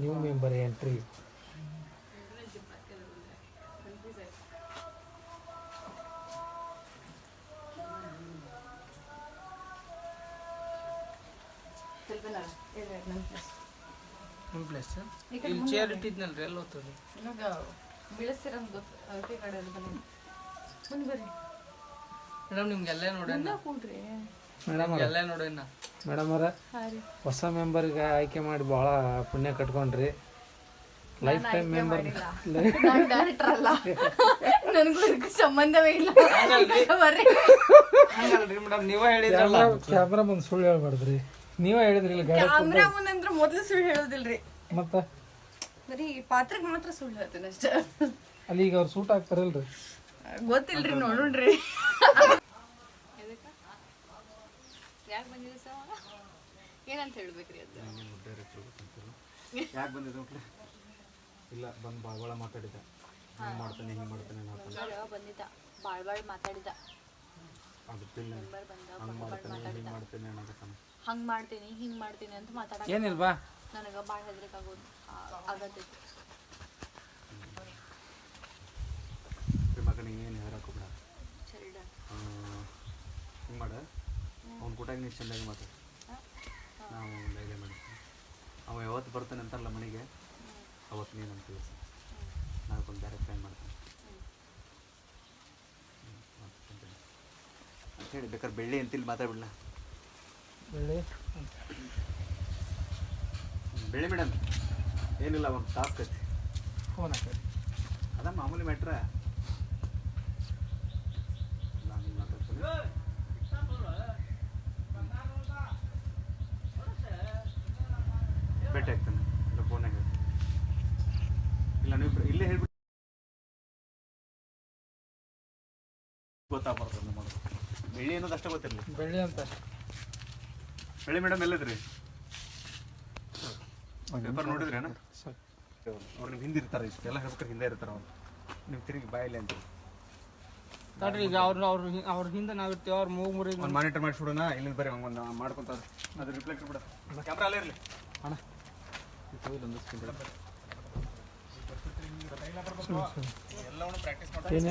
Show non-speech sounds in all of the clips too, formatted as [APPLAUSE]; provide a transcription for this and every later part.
New member entry ನಿಮ್ಮ place ಇಲ್ಲಿ chair ಇಟ್ಟಿದ್ನಲ್ರಿ ಎಲ್ಲ ಹೋಗ್ತದೆ. ಇವಾಗ ಗೊತ್ತು ಅದಕ್ಕೆ ಕಡೆ ಬನ್ನಿ. ಮುಂದೆ ಬರ್ರಿ ಮೇಡಮ್ ನಿಮ್ಗೆಲ್ಲ ನೋಡೋಣ. ಕೂಡ್ರಿ ಮೇಡಮ್ ಎಲ್ಲ ಮೇಡಮ್ ಅವರ ಹಾಂ ರೀ. ಹೊಸ ಮೆಂಬರ್ಗೆ ಆಯ್ಕೆ ಮಾಡಿ ಬಹಳ ಪುಣ್ಯ ಕಟ್ಕೊಂಡ್ರಿ. ಲೈಫ್ ಟೈಮ್ ಮೆಂಬರ್ ನಾನು ಡೈರೆಕ್ಟರ್ ಅಲ್ಲ. [LAUGHS] ನನಗೂ ಇದಕ್ಕೆ ಸಂಬಂಧವೇ ಇಲ್ಲ. ಬರ್ರಿ. ಹಂಗಲ್ರಿ ಮೇಡಮ್ ನೀವೇ ಹೇಳಿದ್ರಲ್ಲ. ಕ್ಯಾಮ್ರಾ ಮುಂದೆ ಸುಳ್ಳು ಹೇಳ್ಬಾರ್ದ್ರಿ. ನೀವೇ ಹೇಳಿದ್ರಿ ಇಲ್ಲ ಕ್ಯಾಮ್ರಾ ಮುಂದಂತ್ರ ಮೊದಲು ಸುಳ್ಳು ಹೇಳೋದಿಲ್ರಿ. ಮತ್ತೆ? ಬರೀ ಪಾತ್ರಕ್ಕೆ ಮಾತ್ರ ಸುಳ್ಳು ಹೇಳ್ತೇನೆ ಅಷ್ಟೇ. ಅಲ್ಲಿ ಈಗ ಅವ್ರು ಸೂಟ್ ಹಾಕ್ತಾರಲ್ರಿ. ಗೊತ್ತಿಲ್ರಿ ನೋಡೋಣ್ರಿ. ಯಾಕೆ ಬಂದಿದೆ ಸರ್ ಏನಂತ ಹೇಳ್ಬೇಕ್ರಿ ಅದು? [LAUGHS] ಯಾಕೆ ಬಂದಿದೆ ಇಲ್ಲ ಬಂದು ಭಾಳ ಮಾತಾಡಿದ ಹಿಂಗೆ ಮಾಡ್ತಾನೆ ಹಿಂಗೆ ಮಾಡ್ತಾನೆ ಬಂದಿದ್ದ. ಬಾಳ್ ಮಾತಾಡಿದ ಅದು ಪಿಲ್ಲ ಮೆಂಬರ್ ಬಂದ ಹಂಗೆ ಮಾಡ್ತಾನೆ ಹಿಂಗೆ ಮಾಡ್ತಾನೆ ಅನ್ನೋದಕ್ಕನ. ಹಂಗ್ ಮಾಡ್ತೀನಿ ಹಿಂಗ್ ಮಾಡ್ತೀನಿ ಅಂತ ಮಾತಾಡ ಏನಿಲ್ವಾ? ನನಗ ಭಾಳ ಹೆದ್ರಿಕೆ ಆಗೋದು ಆಗತ್ತೈತಿ ಮಗನ ಏನು ಹೇಳಕ್ಕೆ ಬಿಡ ಸರಿ ಡನ್ ಹಿಂಗೆ ಮಾಡ ಅವ್ನ ಚೆನ್ನಾಗಿ ನೀನು ಚೆಂದಾಗಿ ಮಾತಾಡು ನಾವು ಧೈರ್ಯ ಮಾಡ್ತೀವಿ ಅವ ಯಾವತ್ತು ಬರ್ತಾನೆ ಅಂತಾರಲ್ಲ ಮನೆಗೆ ಅವತ್ತು ನೀನು ಅಂತ ತಿಳಿಸಿ. ಒಂದು ಬೇರೆ ಪ್ಲ್ಯಾನ್ ಮಾಡ್ತೀನಿ. ಅಂತ ಹೇಳಿ ಬೇಕಾದ್ರೆ ಬೆಳ್ಳಿ ಅಂತಿಲ್ಲಿ ಮಾತಾಡ್ಬಿಡ್ಲ? ಬೆಳ್ಳಿ? ಬೆಳ್ಳಿ ಮೇಡಮ್ ಏನಿಲ್ಲ ಒಂದು ಟಾಸ್ಕ್ ಐತಿ. ಫೋನ್ ಹಾಕಿ. ಅದ ಮಾಮೂಲಿ ಮ್ಯಾಟ್ರ ನಾನು ಮಾತಾಡ್ತೀನಿ ಭೇಟಿ ಆಗ್ತಾನೆ ಇಲ್ಲ ಫೋನಾಗ ಇಲ್ಲ ನೀವು ಇಲ್ಲೇ ಹೇಳ್ಬಿಟ್ಟು ಗೊತ್ತಾಗ್ಬಾರ್ದು ನಮ್ಮ ಬೆಳ್ಳಿ ಅನ್ನೋದು ಅಷ್ಟೇ ಗೊತ್ತಿರಲಿ. ಬೆಳ್ಳಿ ಅಂತ ಬೆಳ್ಳಿ ಮೇಡಮ್ ಎಲ್ಲಿದ್ರಿ? ಪೇಪರ್ ನೋಡಿದ್ರೇನ ಸಾಕು ಅವ್ರು ನಿಮ್ಗೆ ಹಿಂದೆ ಇರ್ತಾರೆ ಇಷ್ಟೆಲ್ಲ ಹೇಳ್ಬೇಕಾದ್ರೆ ಹಿಂದೆ ಇರ್ತಾರೆ ಅವ್ರು. ನೀವು ತಿರುಗಿ ಬಾಯಲ್ಲಿ ಅಂತ. ನೋಡ್ರಿ ಈಗ ಅವ್ರ ಅವ್ರ ಅವ್ರ ಹಿಂದೆ ನಾವು ಇರ್ತೀವಿ ಅವ್ರ ಮೂಗ್ ಮುರಿ ಒಂದು ಮಾನಿಟರ್ ಮಾಡಿಸ್ಬಿಡೋಣ ಇಲ್ಲಿಂದ ಬರೀ ಒಂದು ಮಾಡ್ಕೊಂತ ಅದು ರಿಫ್ಲೆಕ್ಟ್ ಬಿಡ. ಕ್ಯಾಮ್ರಾ ಅಲ್ಲೇ ಇರಲಿ. ಅಣ್ಣ. ಎಲ್ಲವನ್ನೂ ಪ್ರಾಕ್ಟೀಸ್ ಏನು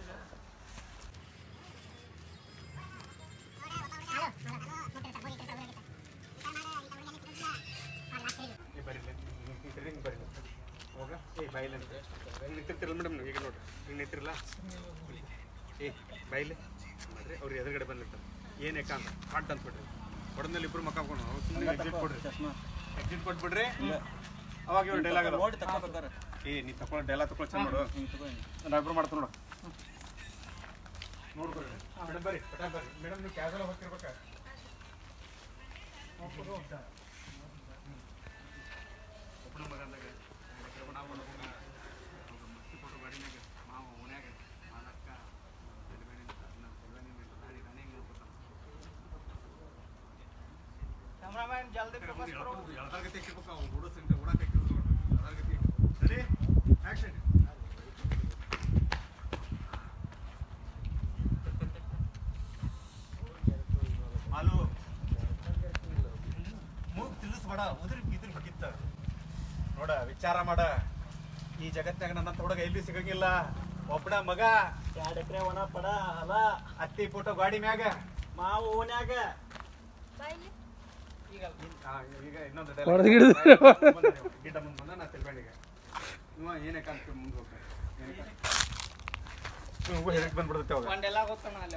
ಬಾಯಿಲೆ ಅಂತ. ಹಿಂಗೆ ನಿಂತಿರ್ತಿರಲ್ಲ ಮೇಡಮ್ ಈಗ ನೋಡ್ರಿ. ಹಿಂಗೆ ನಿಂತಿರಲ್ಲ? ಏ ಬಾಯಿಲೆ. ಅಂದರೆ ಅವ್ರು ಎದುರುಗಡೆ ಬಂದಿರ್ತಾರೆ ಏನು ಯಾಕ ಅಂತ. ಹಾಟ್ ಅಂತ ಬಿಡ್ರಿ. ಹೊಡೆದ್ಮೇಲೆ ಇಬ್ರು ಮಕ್ಕ ಹಾಕೊಂಡು ಅವ್ರು ಸುಮ್ಮನೆ ಎಕ್ಸಿಟ್ ಕೊಡ್ರಿ. ಎಕ್ಸಿಟ್ ಕೊಟ್ಬಿಡ್ರಿ. ಅವಾಗ ಇವ್ರು ಡೈಲಾಗ್ ನೋಡಿ ತಗೋಬೇಕಾರೆ ಏ ನೀ ತಗೊಳ್ಳೋ ಡೈಲಾಗ್ ತಗೊಳ್ಳೋ ಚೆಂದ ನೋಡು ನಾ ಇಬ್ರು ಮಾಡ್ತಾರೆ ನೋಡು. ನೋಡ್ಕೊಳ್ರಿ. ಮೇಡಮ್ ಬರ್ರಿ ಬರ್ರಿ. ಮೇಡಮ್ ನೀವು ಕ್ಯಾಸೆಲ್ಲ ಹೋಗ್ತಿರ್ಬೇಕಾ? ಶ್ರವಣ ಮಾಡ್ಕೊಂಡು ಹೋಗಿ ಮಸ್ತಿ ಫೋಟೋ ಗಾಡಿನಾಗ ಮಾವ ಓನ್ಯಾಗ ಮಾಲಕ್ಕ ಕ್ಯಾಮ್ರಾಮ್ಯಾನ್ ಜಲ್ದಿ ಎಳ್ದಾಗತ್ತೆ ಇಟ್ಟಿರ್ಬೇಕು ಓಡೋ ಸೆಂಟರ್ ಓಡಕ್ಕೆ ಇಟ್ಟಿರ್ಬೇಕು ಸರಿ ರೆಡಿ ಮಾಲು ಮೂಗ್ ತಿಳಿಸ್ಬೇಡ ಉದ್ರಿ ಬಿದ್ರಿ ಬಗಿತ್ತ ನೋಡ ವಿಚಾರ ಮಾಡ. ಈ ಜಗತ್ನಾಗ ನನ್ನ ಹುಡುಗ ಎಲ್ಲಿ ಸಿಗಂಗಿಲ್ಲ. ಒಬ್ಬನ ಮಗ. ಎರಡ್ ಎಕರೆ ಒಣ ಪಡ ಅಲ. ಅತ್ತಿ ಫೋಟೋ ಗಾಡಿ ಮ್ಯಾಗ. ಮಾವು ಓನ್ಯಾಗ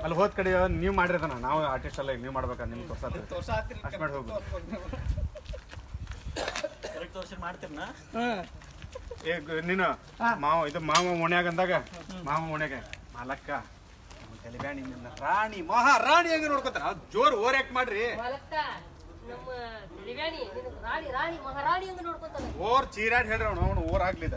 ಅಲ್ಲಿ ಹೋದ್ ಕಡೆ ನೀವು ಮಾಡಿರ್ತಾನ ನಾವು ಆರ್ಟಿಸ್ಟ್ ಅಲ್ಲ ನೀವು ಮಾಡ್ಬೇಕ ನಿಮ್ಗೆ ತೋರ್ಸಾತ್ರಿ ಅಷ್ಟ್ ಮಾಡಿ ಹೋಗು ನೀನು ಮಾವ ಇದು ಮಾವ ಓಣ್ಯಾಗ ಅಂದಾಗ ಮಾವ ಓಣ್ಯಾಗ ಮಾಲಕ್ಕ ರಾಣಿ ಮಹಾರಾಣಿ ಹೆಂಗ ನೋಡ್ಕೊತಾರ ಜೋರ್ ಓವರ್ ಆಕ್ಟ್ ಮಾಡ್ರಿ ನಮ್ಮ ದಿವ್ಯಾಣಿ ನಿನಗ್ ರಾಣಿ ರಾಣಿ ಮಹಾರಾಣಿ ಹಂಗ ನೋಡ್ಕೊತಾನೆ ಓರ್ ಚೀರಾಡ್ ಹೇಳ್ರಿ ಅವನು ಅವನು ಓರ್ ಆಗ್ಲಿದ.